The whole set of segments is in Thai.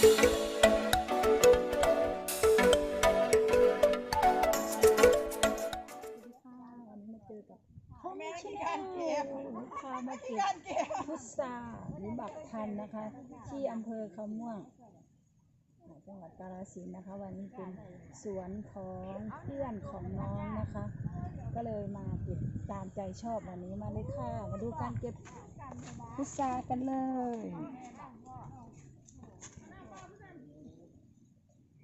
สวัสดีค่ะวันนี้เจอกับข้ามาเก็บพุทราหรือบักทันนะคะ ที่อำเภอคำม่วงจังหวัดกาฬสินนะคะ วันนี้เป็นสวนของเพื่อนของน้องนะคะ ก็เลยมาเก็บตามใจชอบวันนี้มาเลยค่ะ มาดูการเก็บพุทรากันเลย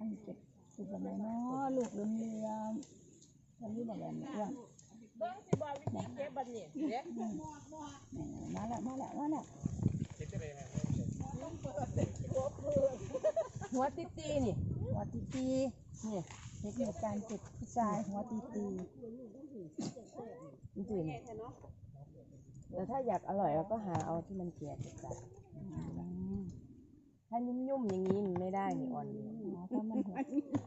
อันเก็บสุกแบบไหนเนาะลูกเหลืองๆยังที่บอกแบบนี้อ้วนเบิ้งสิบอกวิธีเก็บบัดนี้เด็กนี่มาแล้วมาแล้วมาแล้วหัวตีตีนี่หัวตีตีนี่เทคนิคการเก็บผู้ชายหัวตีตีจริงแต่ถ้าอยากอร่อยเราก็หาเอาที่มันเกลียดจัด ถ้านิ่มๆอย่างนี้มันไม่ได้นี่อ่อนดีอ๋อถ้ามันหัว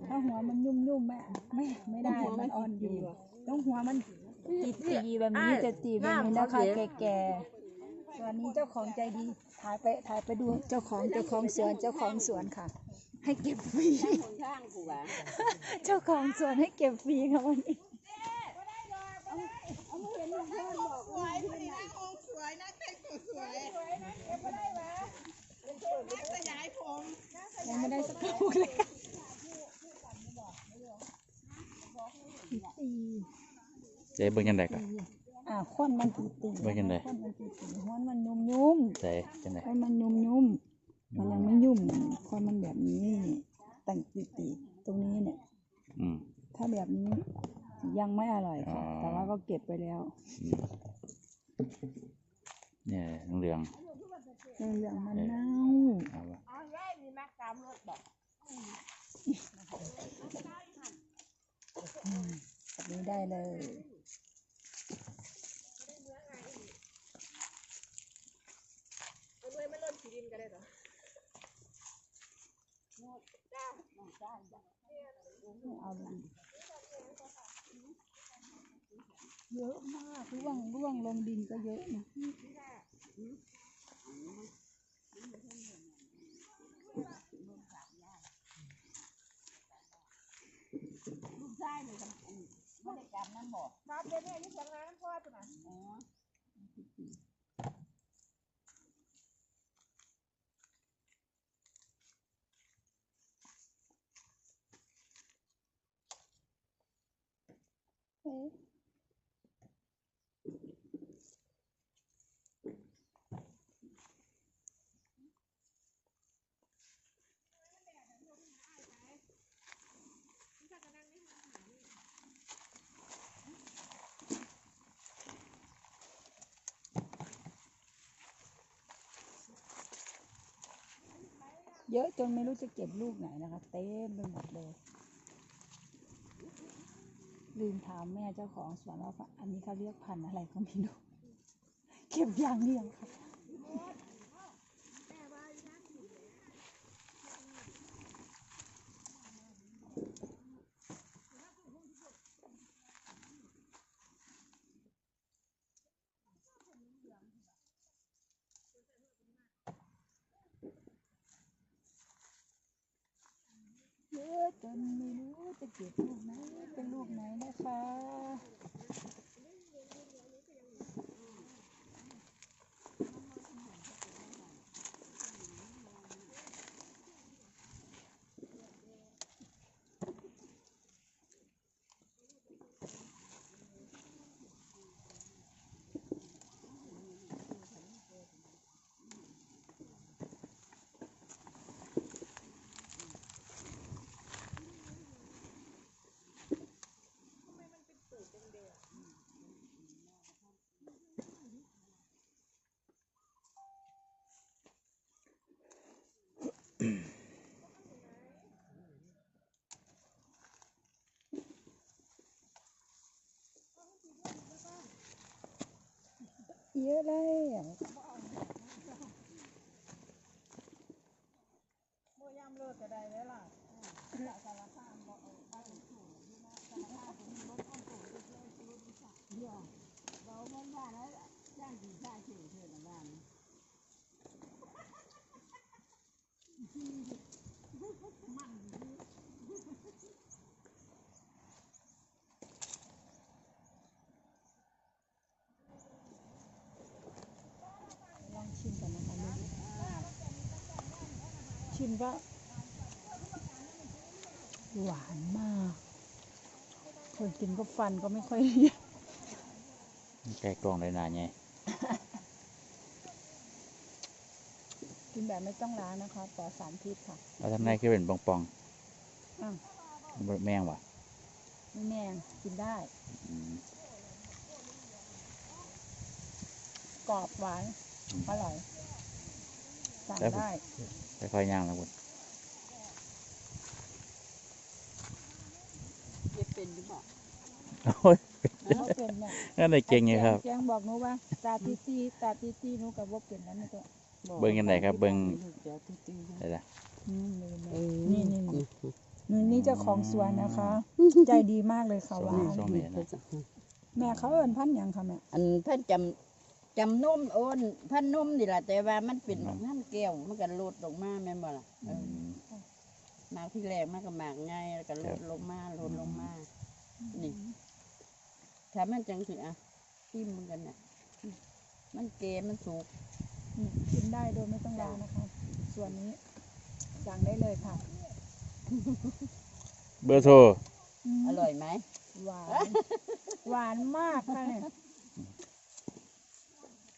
ถ้าหัวมันยุ่มยุ่มๆแม่ไม่ไม่ได้มันอ่อนดีต้องหัวมันตีตีแบบนี้จะตีแบบนี้นะคะแก่ๆส่วนนี้เจ้าของใจดีถ่ายไปถ่ายไปดูเจ้าของเจ้าของสวนเจ้าของสวนค่ะ ให้เก็บฟรีข้างกูวะเจ้าของสวนให้เก็บฟรีค่ะวันนี้สวยพอดีนะองค์สวยนะแต่งตัวสวยสวยนะเก็บมาได้ไหมนักข ยายผมยังไม่ได้สักลูกเลยตีเจ๊เบิ่งจังได๋ก็ตีอ่าข้นมันตีตีไว้กันเลยข้นมันตีตีข้นมันนุ่มนุ่มเจ๊จังได๋ข้นมันนุ่มนุ่มมันยังไม่ยุ่มข้นมันแบบนี้ตั้งตีตีตรงนี้เนี่ยอืมถ้าแบบนี้ยังไม่อร่อยค่ะอ๋อแต่ว่าก็เก็บไปแล้วอืมเนี่ยเหลืองเหลืองมันเน่า ๆเอาวะ เอาย่ายมีมักตามรถบอก แบบนี้ได้เลย เอาด้วยไม่ล่นขีดินก็ได้เหรอ เอาลยเยอะมากร่วงร่วงลงดินก็เยอะนะมาเป็นแม่ยี่สังน้ำพ่อตัวน่ะ เอ๊ะ เยอะจนไม่รู้จะเก็บลูกไหนนะคะ เต็มไปหมดเลย ลืมถามแม่เจ้าของสวนว่าอันนี้เขาเรียกพันธุ์อะไรก็ไม่รู้ เก็บอย่างเดียวค่ะ จนไม่รู้จะเก็บลูกไหนเป็นลูกไหนนะคะ เยอะเลยโมยามเลิกก็ได้แล้วล่ะ เชิมก็หวานมาก คนกินก็ฟันก็ไม่ค่อยดีแกะกล่องเลยนาไงกินแบบไม่ต้องล้างนะคะปลอดสารพิษค่ะแล้วทำไงคือเป็นปองอ้าวๆบ่แมงวะไม่แมงกินได้อืมกรอบหวานอืมอร่อยสั่งแล้วได้ ค่อยๆย่างแล้วคุณเก็บเป็นหรือเปล่าโอ้ยเขาเป็นเนี่ยนั่นเลยเก่งไงครับ แจงบอกหนูว่าตาตีตีตาตีตีหนูกับว่าเป็นแล้วนี่ตัวเบิ่งกันไหนครับเบิ่งเดี๋ยวตื้อๆได้ละอืมนี่เออนี่นี่นี่นี่นี่เจ้าของสวนนะคะ ใจดีมากเลยค่ะหวาน ช่วงนี้นะ แม่เขาเอินพันธุ์หยังค่ะแม่อันเพิ่นจำ จำนุ่มโอนเพิ่นนุ่มนี่ล่ะแต่ว่ามันเป็นแบบน้ำแก้วมันก็ลดลงมาแม่นบ่ล่ะเอออืมหมากที่แรกมันก็หมากง่ายแล้วก็ลดลงมาลดลงมา นี่ถ้ามันจังสิอะทิ่มมันกันน่ะ มันเกมันสุกนี่กินได้โดยไม่ต้องล้างนะคะ ส่วนนี้สั่งได้เลยค่ะ เบอร์โทรมอร่อยไหมหวาน หวานมากค่ะเนี่ย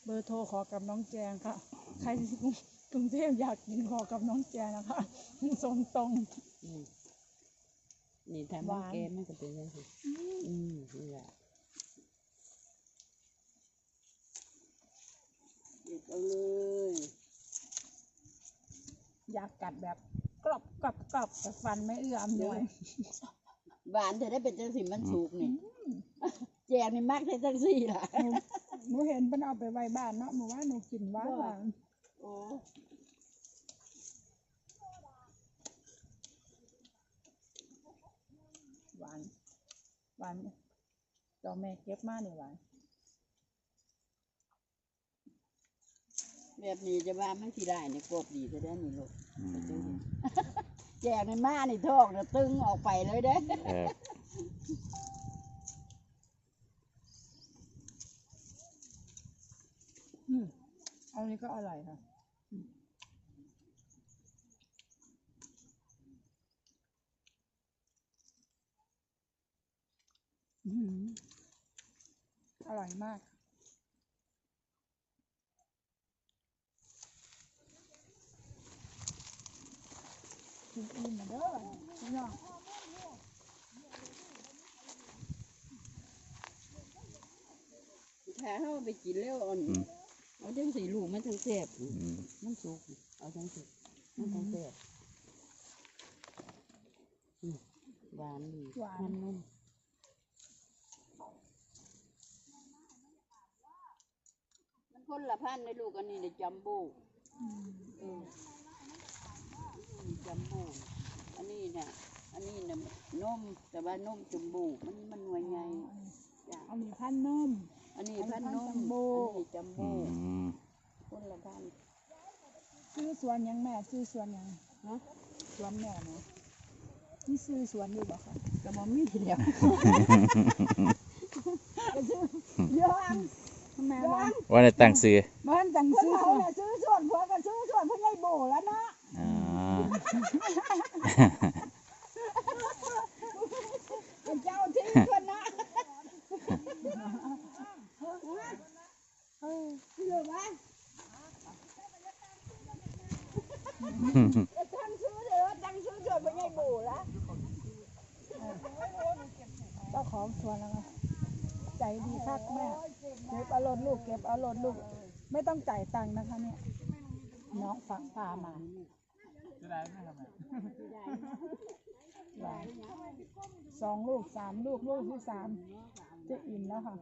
เบอร์โทรขอกับน้องแจงค่ะ ใครที่กรุงเทพอยากกินขอกับน้องแจงนะคะส่งตรงอืมนี่ถ้าหมันวานเกมันก็เป็นจังซี่อืมนี่แหละเด็ดเอาเลย อยากกัดแบบกรอบกรอบกรอบแต่ฟันไม่เอื้ออำนวยหวานจะได้เป็นจังสิมันสุกนี่แจงนี่มากได้จังสี่ล่ะ หนูหนูเห็นมันเอาไปไว้บ้านเนาะหนูว่าหนูกินหวานหวานโอ้หวานหวานดอกแม่เก็บมาเนี่ยหวานแบบนี้จะว่ามันสิได้นี่กบดีจะได้นี่ลูกอืมแจงในมานี่ท้องน่ะตึงออกไปเลยเด้ เออ อืมอันนี้ก็อร่อยค่ะอืมอื้อหืออร่อยมาก กินอิ่มมาเด้อพี่น้องถ้าเฮาไปกินแล้วเอ่อนอืม เอาจังสีลูกมันจังแซ่บอืมมันสุกเอาจังสีมันจังแซ่บอืมหวานดีหวานมันนุ่มมันคนละพันธุ์ในลูกอันนี้เนี่ยจัมโบ้เออนี่จัมโบ้อันนี้เนี่ยอันนี้เนี่ยนมแต่ว่านมจุมบูมันมันหน่วยใหญ่จ้ะอันนี้พันนมอั นนี้อันนี้พันธุ์นมพันธุ์จัมโบ้อันนี้จัมอืโบ้มคนละพันธุ์ซื้อสวนหยังแม่ซื้อสวนหยังฮะสวนแม่เนาะนี่ซื้อสวนอยู่บ่คะก็บ่มีแล้วยองแม่ว่าว่าในตั้งซื้อบ้านจังซื้อสวนซื้อส่วนพวกก็ซื้อส่วนพ่อใหญ่โบแล้วนะอ๋อ เป็นเจ้าที่คนนะเดี๋ยวว่าจะตั้งซื้อเดี๋ยวตั้งซื้อส่วนพ่อใหญ่โบแล้ว เจ้าของสวแล้วไงใจดีคักแม่เก็บเอารมณ์ลูกเก็บเอารมณ์ลูก ไม่ต้องจ่ายตังค์นะคะ เนี่ย น้องฝังพามาหวานสองลูกสามลูกลูกที่สามจะอิ่มแล้วค่ะ